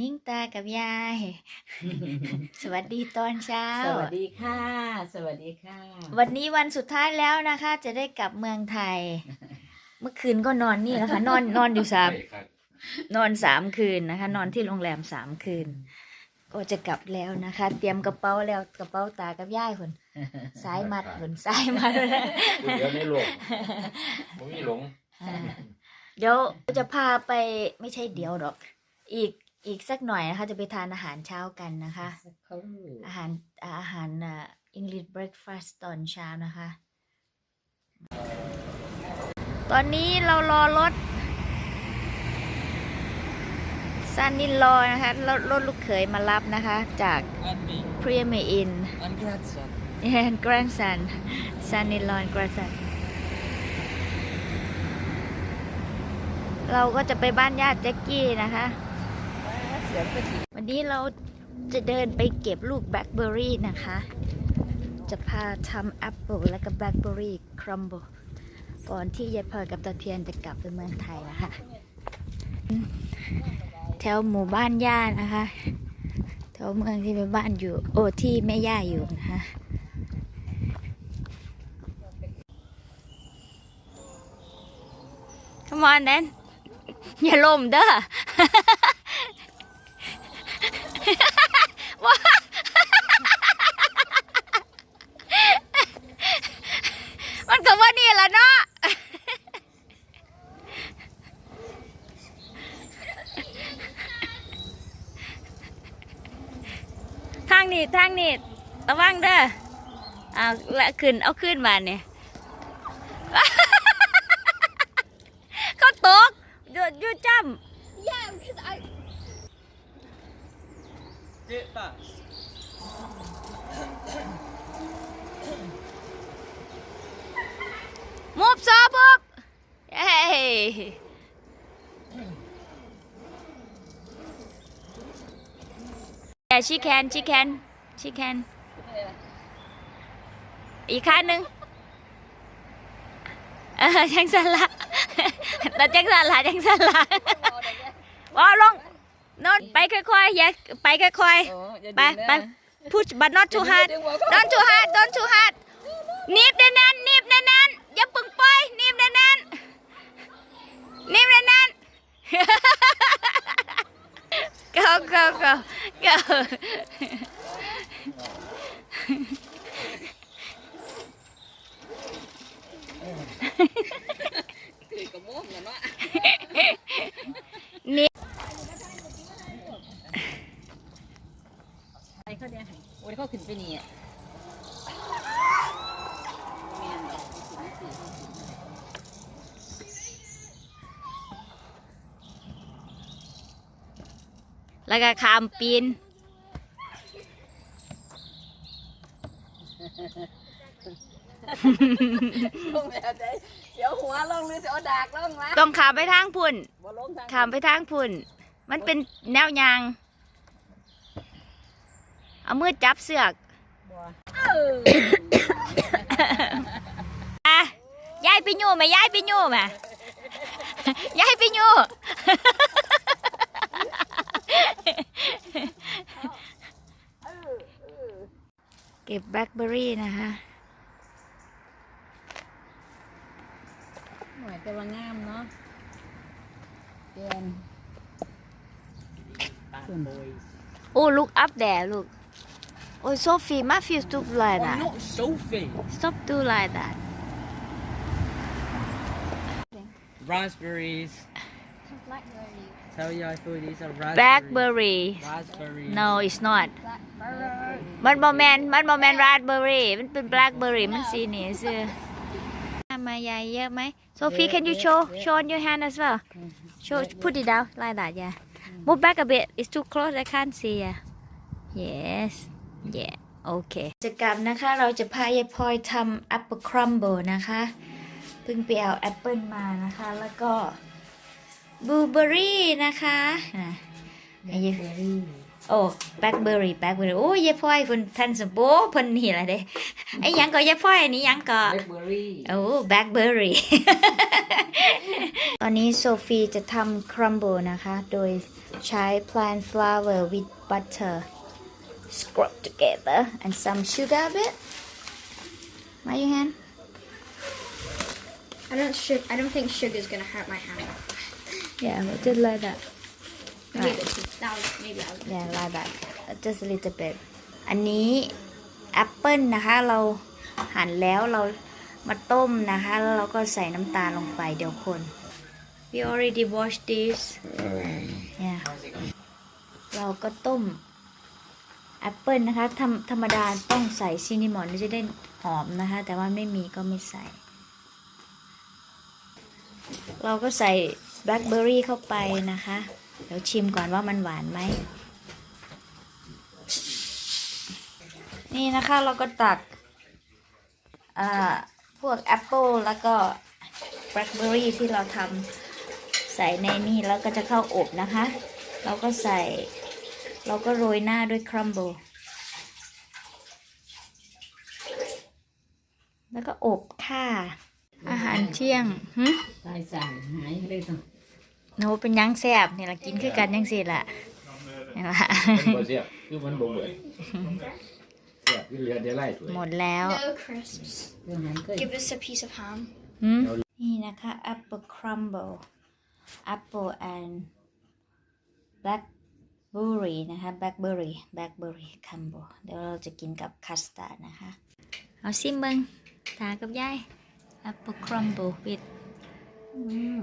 นิ่งตากับยาย สวัสดีตอนเช้า สวัสดีค่ะ สวัสดีค่ะ วันนี้วันสุดท้ายแล้วนะคะ จะได้กลับเมืองไทย เมื่อคืนก็นอนนี่แล้วค่ะ นอนนอนอยู่สามนอนสามคืนนะคะ นอนที่โรงแรมสามคืน ก็จะกลับแล้วนะคะ เตรียมกระเป๋าแล้วกระเป๋าตากับยายคนสายมัดคนสายมัดเดี๋ยวไม่หลงผมมีหลงอ่าเดี๋ยวจะพาไปไม่ใช่เดี๋ยวหรอก อีก อีกสักหน่อยนะคะ จะไปทานอาหารเช้ากันนะคะสักครู่อาหารอาหารอ่า English breakfast ตอนเช้านะคะ ตอนนี้เรารอรถซันนินรอนะคะรถรถลูกเขยมารับนะคะ จากอันนี้ Premier Inn อันกระสัน and grandson son in law and grandson เราก็จะไปบ้านญาติแจ็กกี้นะคะ วันนี้เราจะเดินไปเก็บลูกแบล็คเบอร์รี่นะคะ จะพาทำแอปเปิลและก็แบล็คเบอร์รี่ครัมเบิลก่อนที่ยายพลอยกับตาเทียนจะกลับไปเมืองไทยนะคะ แถวหมู่บ้านย่านะคะ แถวเมืองที่เป็นบ้านอยู่ โอ้ที่แม่ย่าอยู่นะคะ Come on then อย่าล่มเด้อ มันก็ว่านี่แหละเนาะทางนี้ทางนี้ระวังเด้อเอาละขึ้นเอาขึ้นมาเนี่ยเขาตกหยุดหยุดจ Yeah, because I. Do it fast ำมูฟซอปุ๊บเฮ้ย Yeah, she can, she can, she can. อีกข้างหนึ่งเออจังสันละแต่จังสันละจังสันละว้าวลงโนนไปค่อยๆอย่าไปค่อยโอ้อย่าๆไปดึงนะไป push but not too hard ดึงหัว don't too hard don't too hard หนีบแน่นๆหนีบแน่นๆอย่าปึงปล่อยหนีบแน่นๆหนีบแน่นๆ go go go go ถือกระโม่งเนาะ นี่ ไอ้เขาเนี่ยโอ้ยเขาขึ้นไปนี่อะ แล้วก็ขามปีนลงแล้วใจเดี๋ยวหัวลงหรือจะเอาดากลงละต้องขามไปทางพุ่นบ่ลงทางขามไปทางพุ่น มันเป็นแนวยาง เอามือจับเสือกบ่อะยายไปอยู่ไหมยายไปอยู่ไหมยายไปอยู่ เก็บแบล็คเบอร์รี่นะคะหน่อยแต่ว่างามเนาะเตียน Oh, look up there, look. Oh, Sophie, Matthew, stop like that. not Sophie. Stop do like that. Raspberries. Blackberry. Tell you I thought these are raspberries. Blackberry. Raspberries. No, it's not. Blackberry. มันบอแมนมันบอแมนราสเบอร์รี่มันเป็นแบล็คเบอร์รี่มันสีนี่ซื้อมายายเยอะไหม Sophie can you show show on your hand as well show put it down like that yeah move back a bit it's too close I can't see yeah yes yeah โอเคจะกลับนะคะ เราจะพายายพลอยทำแอปเปิลครัมเบิลนะคะ เพิ่งไปเอาแอปเปิลมานะคะ แล้วก็ บลูเบอร์รี่นะคะนะแบล็คเบอร์รี่โอ้แบล็คเบอร์รี่แบล็คเบอร์รี่โอ้ยยายพ่อยเพิ่นทันสมบูรณ์เพิ่นนี่ล่ะเด้ไอ้หยังก็ยายพ่อยอันนี้หยังก็ แบล็คเบอร์รี่โอ้แบล็คเบอร์รี่ ตอนนี้โซฟีจะทำครัมเบิลนะคะ โดยใช้ plant flour with butter scrub together and some sugar a bit มาอยู่ hand I don't su- I don't think sugar's gonna hurt my hand. Yeah just like that Maybe Right. it's- that was maybe that was yeah like that just a little bit อันนี้แอปเปิลนะคะเราหั่นแล้วเรามาต้มนะคะ แล้วเราก็ใส่น้ำตาลลงไปเดี๋ยวคน we already washed this yeah เราก็ต้มแอปเปิลนะคะธรรมธรรมดาต้องใส่ซินนามอนจะได้หอมนะคะ แต่ว่าไม่มีก็ไม่ใส่ เราก็ใส่ แบล็คเบอร์รี่เข้าไปนะคะ เดี๋ยวชิมก่อนว่ามันหวานไหม นี่นะคะเราก็ตักอ่าพวกแอปเปิลแล้วก็แบล็คเบอร์รี่ที่เราทำใส่ในนี่แล้วก็จะเข้าอบนะคะ เราก็ใส่ เราก็โรยหน้าด้วยครัมเบิลแล้วก็อบค่ะ อาหารเที่ยงหึ ตายสั่งหายเลยต้อง โนเป็นหยังแซบนี่ละกินคือกันยังสิละเห็นปะมันบ่เสียบคือมันบ่เบิดเสียบคือเหลือได้ไล่ถ้วยหมดแล้ว no crisps. เรื่องนั้นก็ Give us a piece of ham. หืมนี่นะคะ apple crumble apple and blackberry นะคะ blackberry blackberry crumble เดี๋ยวเราจะกินกับคัสตาร์ดนะคะ เอาซิมเบิงตากับยาย apple crumble with อืม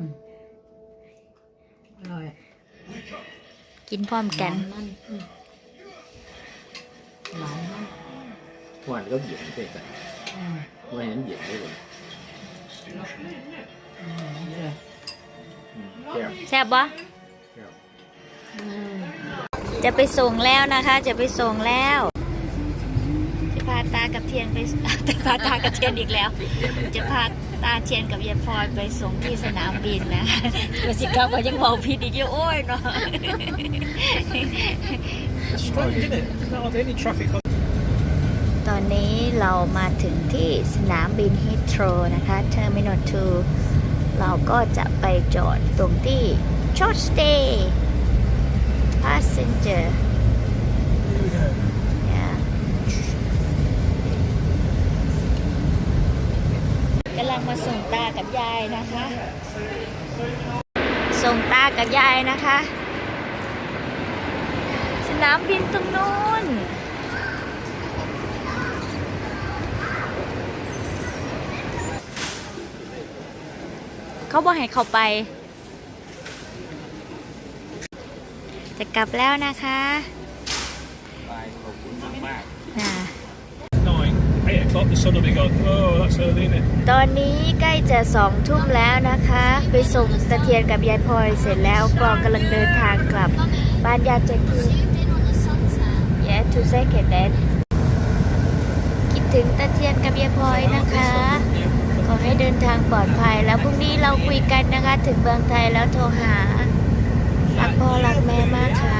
อร่อยกินพร้อมกัน มันอืมหวานมันหวานก็เย็นใส่กันอืมว่าเห็นเย็นได้บ่อืมเดี๋ยวอืมแก้วแซ่บปะแก้ว อืม จะไปส่งแล้วนะคะ จะไปส่งแล้วจะพา ตากับเทียนไป จะพาตากับเทียนอีกแล้ว จะพาตาเทียนกับยายพลอยไปส่งที่สนามบินนะกสิกรรมว่ายังบอกผิดอีกเยอะโอ้ยเนาะ Strange, isn't it? There's not any traffic on ตอนนี้เรามาถึงที่สนามบินฮิตโ r นะคะ Terminal 2เราก็จะไปจอดตรงที่ Short Stay Passenger Yeah กำลังมาส่งตากับยายนะคะ ส่งตากับยายนะคะ สนามบินตรงนู้นเขาบอกให้เขาไป จะกลับแล้วนะคะ ไปขอบคุณมากนะ ตอนนี้ใกล้จะสองทุ่มแล้วนะคะ ไปส่งตะเทียนกับยายพลอยเสร็จแล้วก็กำลังเดินทางกลับบ้านญาเจคี Zoomed in on the sunset. yeah two second then คิดถึงตะเทียนกับยายพลอยนะคะ ขอให้เดินทางปลอดภัยแล้วพรุ่งนี้เราคุยกันนะคะ ถึงเมืองไทยแล้วโทรหารักพ่อรักแม่มากค่ะ